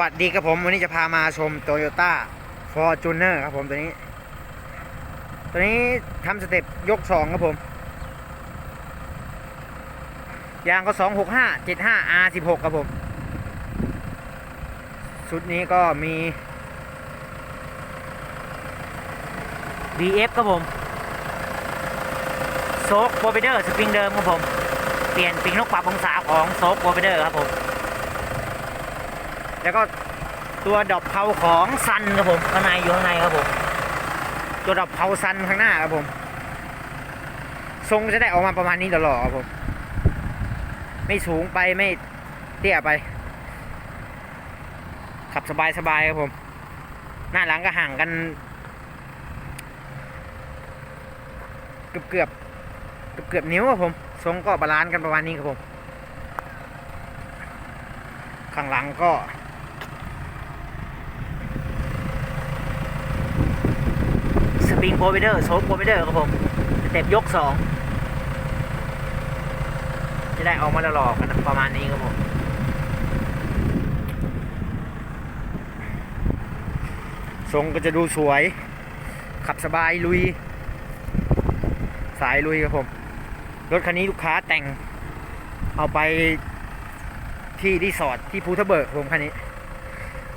วัสดีครับผมวันนี้จะพามาชม Toyota Fortuner ครับผมตัวนี้ ตัวนี้ทำสเต็ปยกสองครับผม ยางก็สองหกห้าเจ็ดห้า R สิบหกครับผม ชุดนี้ก็มี BF ครับผมโซกโปรเปเดอร์สปริงเดิมครับผม เปลี่ยนปีกนกปรับองศาของโซกโปรเปเดอร์ครับผม แล้วก็ตัวดอกเผาของซันครับผมข้างในอยู่ข้างในครับผมตัวดอกเผาซันข้างหน้าครับผมทรงจะได้ออกมาประมาณนี้ตลอดครับผมไม่สูงไปไม่เตี้ยไป ขับสบายสบายครับผม หน้าหลังก็ห่างกัน เกือบเกือบเกือบเกือบนิ้วครับผมทรงก็บาลานซ์กันประมาณนี้ครับผม ข้างหลังก็ ส ปิงโปรเวเดอร์โซฟโปรเวเดอร์ครับผมสเต็ปยกสองจะได้ออกมาหล่อๆกันประมาณนี้ครับผมทรงก็จะดูสวย ขับสบายลุย สายลุยครับผม รถคันนี้ลูกค้าแต่ง เอาไปที่รีสอร์ทที่ภูทับเบิกครับผมคันนี้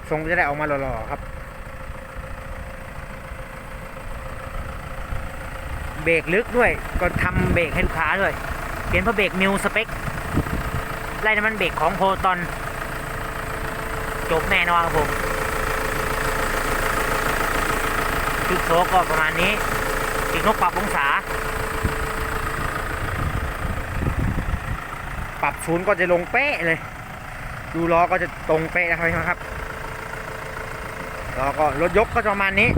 ทรงจะได้ออกมาหล่อๆครับ เบรกลึกด้วย ก็ทำเบรกให้ลูกค้าด้วย เปลี่ยนเพราะเบรกมิวสเปคไล่น้ำมันเบรกของโพตอน จบแน่นอนครับผมชุดโซก็ประมาณนี้ปีกนกปรับองศา ปรับศูนย์ก็จะลงเป๊ะเลย ดูล้อก็จะตรงเป๊ะนะครับแล้วก็รถยกก็ประมาณนี้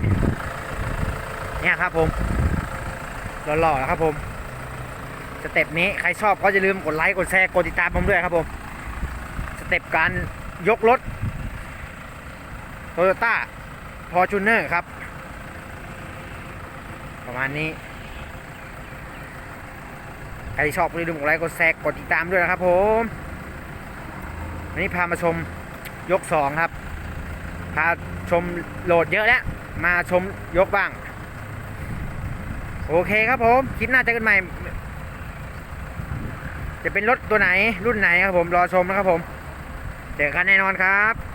เนี่ยครับผม หล่อๆนะครับผมสเต็ปนี้ใครชอบก็อย่าลืมกดไลค์กดแชร์กดติดตามผมด้วยครับผมสเต็ปการยกรถ Toyota Fortuner ครับ ประมาณนี้ ใครชอบก็อย่าลืมกดไลค์กดแชร์กดติดตามด้วยนะครับผมวันนี้พามาชมยกสองครับ พาชมโหลดเยอะแล้ว มาชมยกบ้าง โอเคครับผมคลิปหน้าเจอกันใหม่ จะเป็นรถตัวไหนรุ่นไหนครับผมรอชมนะครับผม เจอกันแน่นอนครับ